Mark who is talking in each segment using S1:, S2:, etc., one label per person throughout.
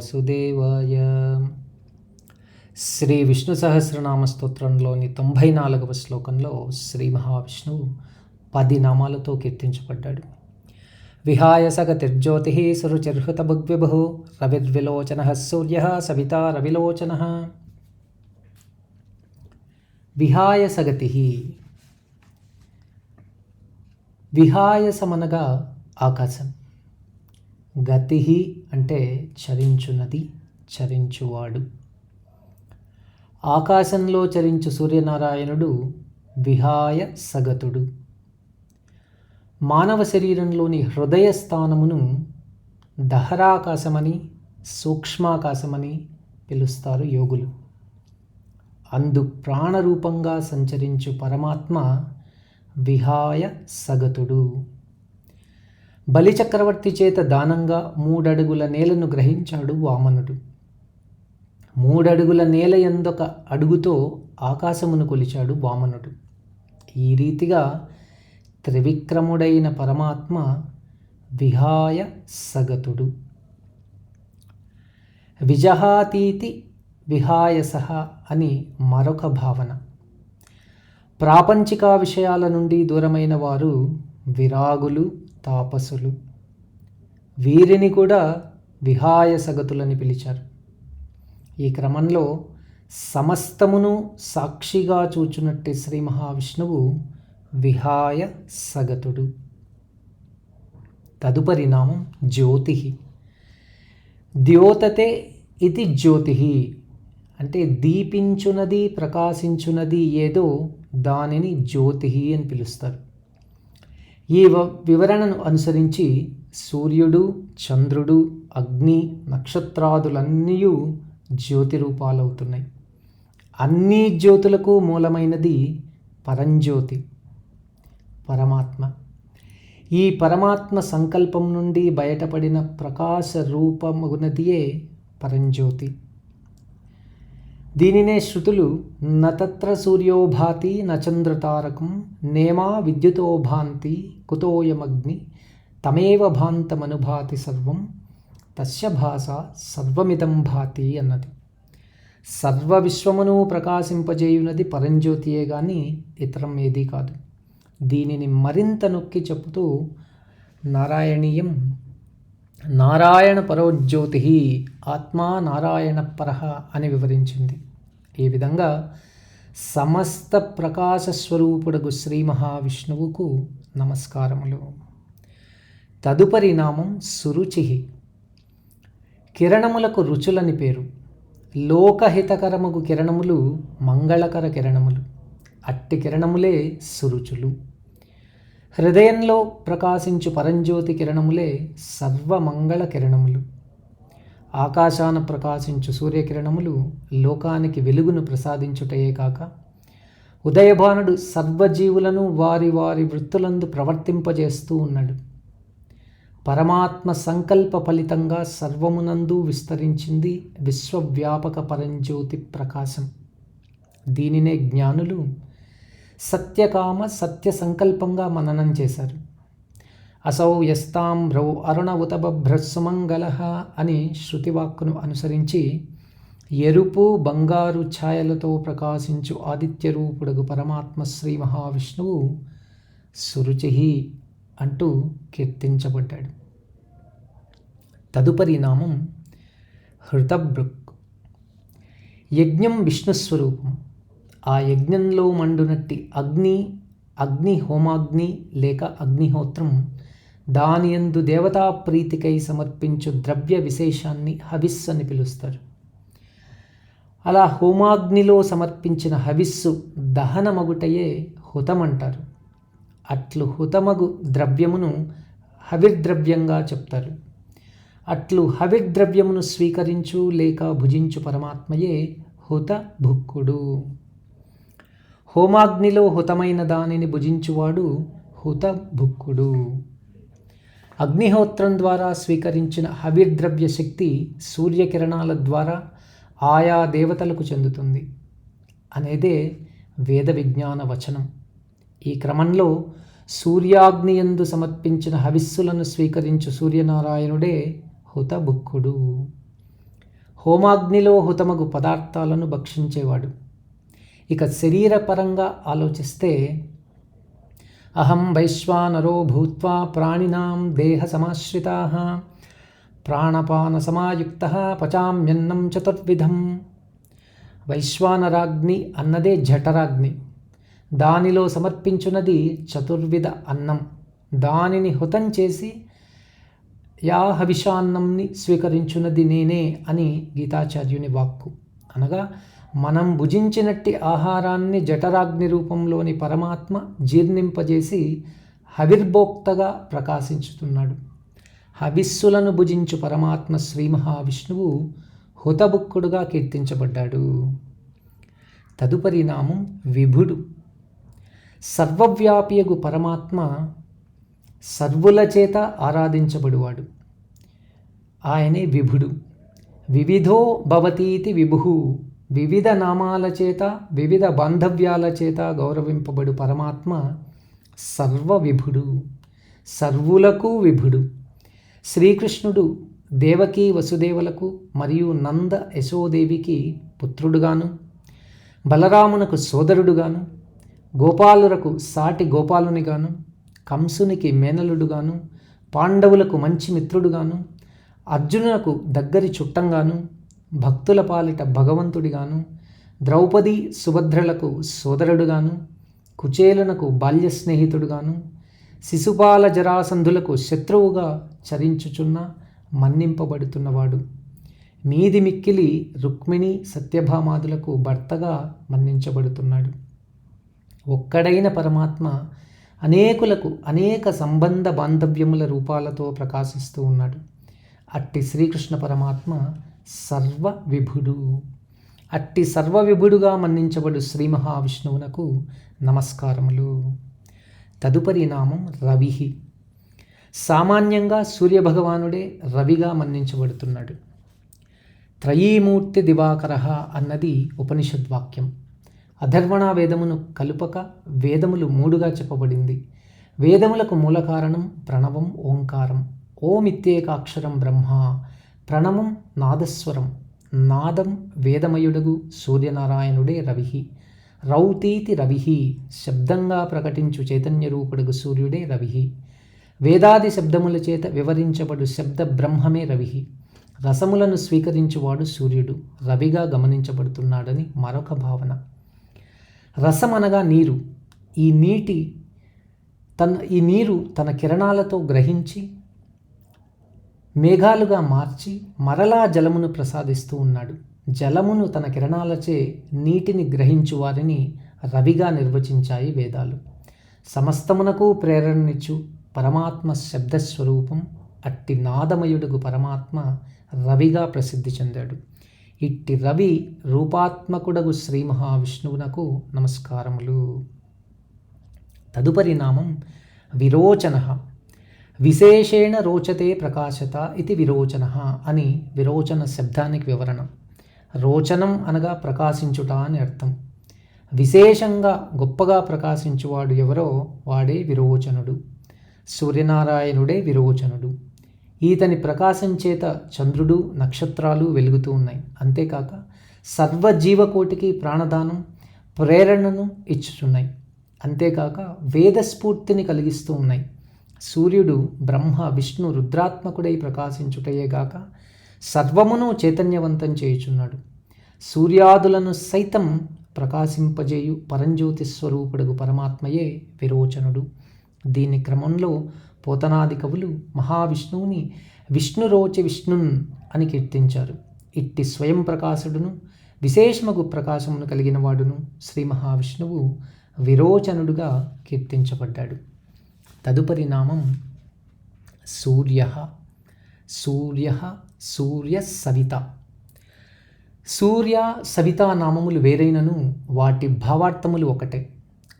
S1: వాసుదేవాయ. శ్రీ విష్ణు సహస్రనామ స్తోత్రంలోని తొంభై నాలుగవ శ్లోకంలో శ్రీ మహావిష్ణువు పది నామాలతో కీర్తించబడ్డాడు. విహాయ సగతిర్జ్యోతి సురుచిర్హుత భుగ్విభు రవిర్విలోచన సూర్య సవిత రవిలోచన. విహాయ సగతి విహాయసమనగా ఆకాశం. గతి అంటే చరించున్నది చరించువాడు. ఆకాశంలో చరించు సూర్యనారాయణుడు విహాయ సగతుడు. మానవ శరీరంలోని హృదయ స్థానమును దహరాకాశమని సూక్ష్మాకాశమని పిలుస్తారు యోగులు. అందు ప్రాణరూపంగా సంచరించు పరమాత్మ విహాయ సగతుడు. బలిచక్రవర్తి చేత దానంగా మూడడుగుల నేలను గ్రహించాడు వామనుడు. మూడడుగుల నేల ఎందొక అడుగుతో ఆకాశమును కొలిచాడు వామనుడు. ఈ రీతిగా త్రివిక్రముడైన పరమాత్మ విహాయ సగతుడు. విజహాతీతి విహాయస అని మరొక భావన. ప్రాపంచిక విషయాల నుండి దూరమైన వారు విరాగులు తాపసులు. వీరిని కూడా విహాయ సగతులని పిలిచారు. ఈ క్రమంలో సమస్తమును సాక్షిగా చూచునట్టి శ్రీ మహావిష్ణువు విహాయ సగతుడు. తదుపరి నామం జ్యోతి. ద్యోతతే ఇది జ్యోతి. అంటే దీపించునది ప్రకాశించునది ఏదో దానిని జ్యోతి అని పిలుస్తారు. ఈ వివరణను అనుసరించి సూర్యుడు చంద్రుడు అగ్ని నక్షత్రాదులన్నీ జ్యోతి రూపాలవుతున్నాయి అన్ని జ్యోతులకు మూలమైనది పరంజ్యోతి పరమాత్మ. ఈ పరమాత్మ సంకల్పం నుండి బయటపడిన ప్రకాశ రూపమునదియే పరంజ్యోతి. దీనినే శృతులు నతత్ర సూర్యోభాతి నచంద్రతారకం నేమా విద్యుతో భాంతి కుతోయమగ్ని తమేవ భాంతమనుభాతి సర్వం తస్య భాష సర్వమిదం భాతి అన్నది. సర్వ విశ్వమును ప్రకాశింపజేయునది పరంజ్యోతియే కానీ ఇతరం ఏదీ కాదు. దీనిని మరింత నొక్కి చెబుతూ నారాయణీయం నారాయణ పరోజ్యోతి ఆత్మా నారాయణ పరహ అని వివరించింది. ఈ విధంగా సమస్త ప్రకాశ స్వరూపుడగు శ్రీ మహావిష్ణువుకు నమస్కారములు. తదుపరి నామం సురుచి. కిరణములకు రుచులని పేరు. లోకహితకరముగు కిరణములు మంగళకర కిరణములు. అట్టి కిరణములే సురుచులు. హృదయంలో ప్రకాశించు పరంజ్యోతి కిరణములే సర్వమంగళ కిరణములు. ఆకాశాన ప్రకాశించు సూర్యకిరణములు లోకానికి వెలుగును ప్రసాదించుటయే కాక ఉదయభానుడు సర్వజీవులను వారి వారి వృత్తులందు ప్రవర్తింపజేస్తూ ఉన్నాడు. పరమాత్మ సంకల్ప ఫలితంగా సర్వమునందు విస్తరించింది విశ్వవ్యాపక పరంజ్యోతి ప్రకాశం. దీనినే జ్ఞానులు సత్యకామ సత్య సంకల్పంగా మననం చేశారు. అసౌ యస్తాంభ్రౌ అరుణ ఉతబభ్రస్సుమంగళ అని శృతివాక్కును అనుసరించి ఎరుపు బంగారు ఛాయలతో ప్రకాశించు ఆదిత్య రూపుడగు పరమాత్మ శ్రీ మహావిష్ణువు సురుచిహి అంటూ కీర్తించబడ్డాడు. తదుపరి నామం హృతభృక్. యజ్ఞం విష్ణుస్వరూపం. ఆ యజ్ఞంలో మండునట్టి అగ్ని అగ్ని హోమాగ్ని లేక అగ్నిహోత్రం దానియందు దేవతా ప్రీతికై సమర్పించు ద్రవ్య విశేషాన్ని హవిస్సు అని పిలుస్తారు. అలా హోమాగ్నిలో సమర్పించిన హవిస్సు దహనమగుటయే హుతమంటారు. అట్లు హుతమగు ద్రవ్యమును హవిర్ద్రవ్యంగా చెప్తారు. అట్లు హవిర్ద్రవ్యమును స్వీకరించు లేక భుజించు పరమాత్మయే హుత భుక్కుడు హోమాగ్నిలో హుతమైన దానిని భుజించువాడు హుత భుక్కుడు అగ్నిహోత్రం ద్వారా స్వీకరించిన హవిర్ద్రవ్య శక్తి సూర్యకిరణాల ద్వారా ఆయా దేవతలకు చెందుతుంది అనేదే వేద విజ్ఞాన వచనం. ఈ క్రమంలో సూర్యాగ్నియందు సమర్పించిన హవిస్సులను స్వీకరించు సూర్యనారాయణుడే హుతభుక్కుడు హోమాగ్నిలో హుతమగు పదార్థాలను భక్షించేవాడు. ఇక శరీరపరంగా ఆలోచిస్తే అహం వైశ్వానరో భూత్వా ప్రాణినాం దేహ సమాశ్రితా ప్రాణపాన సమాయుక్త పచామ్యన్నం చతుర్విధం. వైశ్వానరాగ్ని అన్నదే జఠరాగ్ని. దానిలో సమర్పించున్నది చతుర్విధ అన్నం. దానిని హుతం చేసి యా హవిషాన్నంని స్వీకరించున్నది నేనే అని గీతాచార్యుని వాక్కు. అనగా మనం భుజించినట్టి ఆహారాన్ని జఠరాగ్ని రూపంలోని పరమాత్మ జీర్ణింపజేసి హవిర్భోక్తగా ప్రకాశించుతున్నాడు. హవిస్సులను భుజించు పరమాత్మ శ్రీ మహావిష్ణువు హుతబుక్కుడుగా కీర్తించబడ్డాడు. తదుపరి నామం విభుడు. సర్వవ్యాపియగు పరమాత్మ సర్వుల చేత ఆరాధించబడువాడు. ఆయనే విభుడు. వివిధో భవతీతి విభు వివిధ నామాల చేత వివిధ బాంధవ్యాల చేత గౌరవింపబడు పరమాత్మ సర్వ విభుడు సర్వులకు విభుడు. శ్రీకృష్ణుడు దేవకీ వసుదేవులకు మరియు నంద యశోదేవికి పుత్రుడుగాను బలరామునకు సోదరుడుగాను గోపాలులకు సాటి గోపాలునిగాను కంసునికి మేనలుడుగాను పాండవులకు మంచి మిత్రుడుగాను అర్జునులకు దగ్గరి చుట్టంగాను భక్తుల పాలిట భగవంతుడిగాను ద్రౌపది సుభద్రలకు సోదరుడుగాను కుచేలనకు బాల్య స్నేహితుడుగాను శిశుపాల జరాసంధులకు శత్రువుగా చరించుచున్న మన్నింపబడుతున్నవాడు. మీది మిక్కిలి రుక్మిణి సత్యభామాదులకు భర్తగా మన్నించబడుతున్నాడు. ఒక్కడైన పరమాత్మ అనేకులకు అనేక సంబంధ బాంధవ్యముల రూపాలతో ప్రకాశిస్తూ ఉన్నాడు. అట్టి శ్రీకృష్ణ పరమాత్మ సర్వ విభుడు అట్టి సర్వ విభుడుగా మన్నించబడు శ్రీ మహావిష్ణువునకు నమస్కారములు. తదుపరి నామం రవిహి. సామాన్యంగా సూర్యభగవానుడే రవిగా మన్నించబడుతున్నాడు. త్రయీమూర్తి దివాకర అన్నది ఉపనిషద్వాక్యం. అధర్వణ వేదమును కలుపక వేదములు మూడుగా చెప్పబడింది. వేదములకు మూల కారణం ప్రణవం ఓంకారం. ఓమిత్యేకాక్షరం బ్రహ్మ. ప్రణవం నాదస్వరం నాదం వేదమయుడగు సూర్యనారాయణుడే రవిహి రౌతీతి రవిహి శబ్దంగా ప్రకటించు చైతన్య రూపుడుగు సూర్యుడే రవిహి వేదాది శబ్దముల చేత వివరించబడు శబ్ద బ్రహ్మమే రవిహి రసములను స్వీకరించువాడు సూర్యుడు రవిగా గమనించబడుతున్నాడని మరొక భావన. రసం అనగా నీరు. ఈ నీటి తన ఈ నీరు తన కిరణాలతో గ్రహించి మేఘాలుగా మార్చి మరలా జలమును ప్రసాదిస్తూ ఉన్నాడు. జలమును తన కిరణాలచే నీటిని గ్రహించు వారిని రవిగా నిర్వచించాయి వేదాలు. సమస్తమునకు ప్రేరణనిచ్చు పరమాత్మ శబ్దస్వరూపం అట్టి నాదమయుడుగు పరమాత్మ రవిగా ప్రసిద్ధి చెందాడు. ఇట్టి రవి రూపాత్మకుడగు శ్రీ మహావిష్ణువునకు నమస్కారములు. తదుపరి నామం విరోచన. విశేషేణ రోచతే ప్రకాశత ఇది విరోచన అని విరోచన శబ్దానికి వివరణం. రోచనం అనగా ప్రకాశించుట అని అర్థం. విశేషంగా గొప్పగా ప్రకాశించువాడు ఎవరో వాడే విరోచనుడు. సూర్యనారాయణుడే విరోచనుడు. ఈతని ప్రకాశం చేత చంద్రుడు నక్షత్రాలు వెలుగుతూ ఉన్నాయి. అంతేకాక సర్వజీవకోటికి ప్రాణదానం ప్రేరణను ఇచ్చుతున్నాయి అంతేకాక వేదస్ఫూర్తిని కలిగిస్తూ ఉన్నాయి. సూర్యుడు బ్రహ్మ విష్ణు రుద్రాత్మకుడై ప్రకాశించుటయేగాక సర్వమును చైతన్యవంతం చేయుచున్నాడు. సూర్యాదులను సైతం ప్రకాశింపజేయు పరంజ్యోతి స్వరూపుడుగు పరమాత్మయే విరోచనుడు. దీని క్రమంలో పోతనాది కవులు మహావిష్ణువుని విష్ణురోచ విష్ణున్ అని కీర్తించారు. ఇట్టి స్వయం ప్రకాశుడును విశేషమగు ప్రకాశమును కలిగిన వాడును శ్రీ మహావిష్ణువు విరోచనుడుగా కీర్తించబడ్డాడు. తదుపరి నామం సూర్య సూర్య సూర్య సవిత. సూర్య సవిత నామములు వేరైనను వాటి భావార్థములు ఒకటే.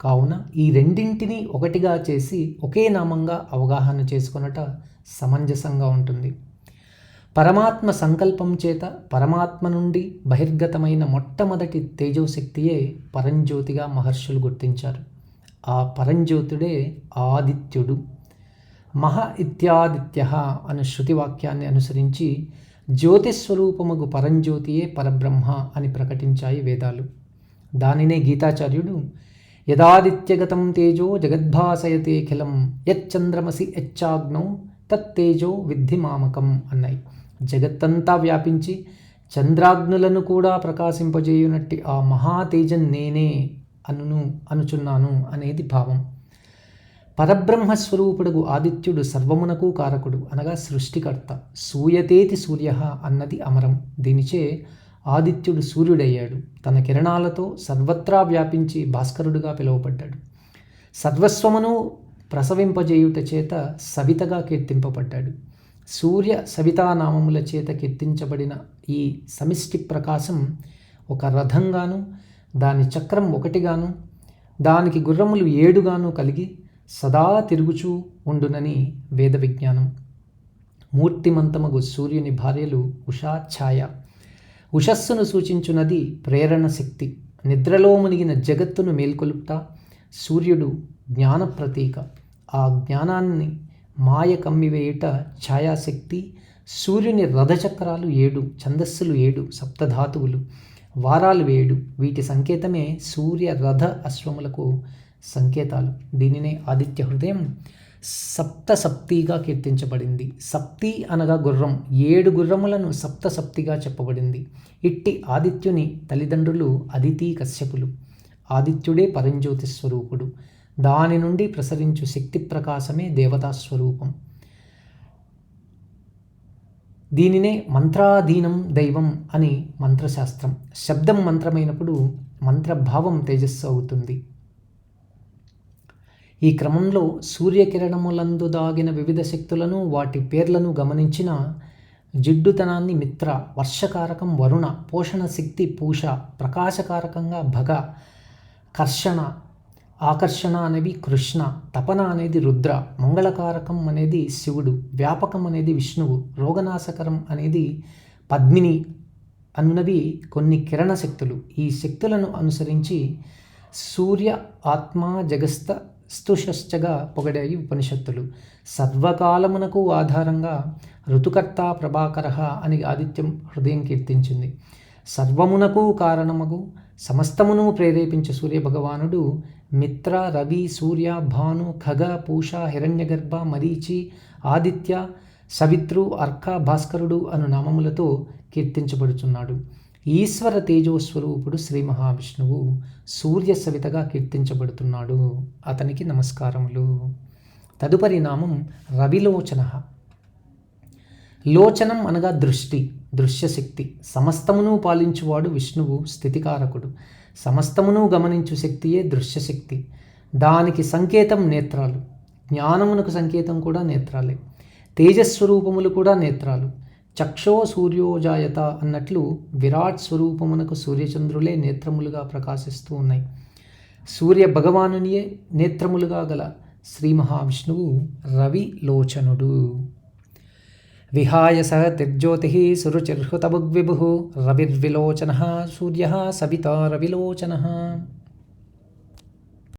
S1: కావున ఈ రెండింటిని ఒకటిగా చేసి ఒకే నామంగా అవగాహన చేసుకొనట సమంజసంగా ఉంటుంది. పరమాత్మ సంకల్పం చేత పరమాత్మ నుండి బహిర్గతమైన మొట్టమొదటి తేజోశక్తియే పరంజ్యోతిగా మహర్షులు గుర్తించారు. ఆ పరంజ్యోతుడే ఆదిత్యుడు. మహ ఇత్యాదిత్య అను శృతివాక్యాన్ని అనుసరించి జ్యోతిస్వరూపముగు పరంజ్యోతియే పరబ్రహ్మ అని ప్రకటించాయి వేదాలు. దానినే గీతాచార్యుడు యదాదిత్యగతం తేజో జగద్భాసయతేఖిలం యచ్చంద్రమసి యచ్చాగ్నౌ తత్తేజో విద్ధి మామకం అన్నాయి. జగత్తంతా వ్యాపించి చంద్రాగ్నులను కూడా ప్రకాశింపజేయునట్టి ఆ మహాతేజం నేనే అనును అనుచున్నాను అనేది భావం. పరబ్రహ్మస్వరూపుడుగు ఆదిత్యుడు సర్వమునకు కారకుడు అనగా సృష్టికర్త. సూయతేతి సూర్య అన్నది అమరం. దీనిచే ఆదిత్యుడు సూర్యుడయ్యాడు. తన కిరణాలతో సర్వత్రా వ్యాపించి భాస్కరుడుగా పిలువబడ్డాడు. సర్వస్వమును ప్రసవింపజేయుట చేత సవితగా కీర్తింపబడ్డాడు. సూర్య సవితానామముల చేత కీర్తించబడిన ఈ సమిష్టి ప్రకాశం ఒక రథంగాను దాని చక్రం ఒకటిగాను దానికి గుర్రములు ఏడుగాను కలిగి సదా తిరుగుచూ ఉండునని వేద విజ్ఞానం మూర్తిమంతమగు సూర్యుని భార్యలు ఉషాఛాయ. ఉషస్సును సూచించున్నది ప్రేరణ శక్తి. నిద్రలో మునిగిన జగత్తును మేల్కొలుపుట సూర్యుడు జ్ఞాన ప్రతీక ఆ జ్ఞానాన్ని మాయ కమ్మివేయుట ఛాయాశక్తి సూర్యుని రథచక్రాలు ఏడు ఛందస్సులు ఏడు సప్తధాతువులు. వారాలు వేయుడు. వీటి సంకేతమే సూర్య రథ అశ్వములకు సంకేతాలు. దీనినే ఆదిత్య హృదయం సప్త సప్తిగా కీర్తించబడింది. సప్తి అనగా గుర్రం. ఏడు గుర్రములను సప్త సప్తిగా చెప్పబడింది. ఇట్టి ఆదిత్యుని తల్లిదండ్రులు అదితి కశ్యపులు. ఆదిత్యుడే పరంజ్యోతి స్వరూపుడు దాని నుండి ప్రసరించు శక్తి ప్రకాశమే దేవతా స్వరూపం దీనినే మంత్రాధీనం దైవం అని మంత్రశాస్త్రం. శబ్దం మంత్రమైనప్పుడు మంత్రభావం తేజస్సు అవుతుంది. ఈ క్రమంలో సూర్యకిరణములందు దాగిన వివిధ శక్తులను వాటి పేర్లను గమనించిన జిడ్డుతనాన్ని మిత్ర వర్షకారకం వరుణ పోషణ శక్తి పూష ప్రకాశకారకంగా భగ కర్షణ ఆకర్షణ అనేవి కృష్ణ తపన అనేది రుద్ర మంగళకారకం అనేది శివుడు వ్యాపకం అనేది విష్ణువు రోగనాశకరం అనేది పద్మిని అన్నవి కొన్ని కిరణ శక్తులు. ఈ శక్తులను అనుసరించి సూర్య ఆత్మ జగస్త స్తుషశ్చగా పొగడాయి ఉపనిషత్తులు. సర్వకాలమునకు ఆధారంగా ఋతుకర్త ప్రభాకర అని ఆదిత్యం హృదయం కీర్తించింది. సర్వమునకు కారణమగు సమస్తమును ప్రేరేపించే సూర్యభగవానుడు మిత్ర రవి సూర్య భాను ఖగ పూష హిరణ్యగర్భ మరీచి ఆదిత్య సవిత్రు అర్క భాస్కరుడు అను నామములతో కీర్తించబడుచున్నాడు. ఈశ్వర తేజోస్వరూపుడు శ్రీ మహావిష్ణువు సూర్య సవితగా కీర్తించబడుతున్నాడు. అతనికి నమస్కారములు. తదుపరి నామం రవిలోచన. లోచనం అనగా దృష్టి దృశ్యశక్తి. సమస్తమును పాలించువాడు విష్ణువు స్థితికారకుడు. సమస్తమును గమనించు శక్తియే దృశ్యశక్తి. దానికి సంకేతం నేత్రాలు. జ్ఞానమునకు సంకేతం కూడా నేత్రాలే. తేజస్వరూపములు కూడా నేత్రాలు. చక్షో సూర్యోజాయత అన్నట్లు విరాట్ స్వరూపమునకు సూర్యచంద్రులే నేత్రములుగా ప్రకాశిస్తూ ఉన్నాయి. సూర్య భగవానునియే నేత్రములుగా గల శ్రీ మహావిష్ణువు రవి లోచనుడు విహాయ స దిగ్జ్యోతి సురుచిర్హుతబుగ్విభు రవిర్విలోచన సూర్య సవితా రవిలోచన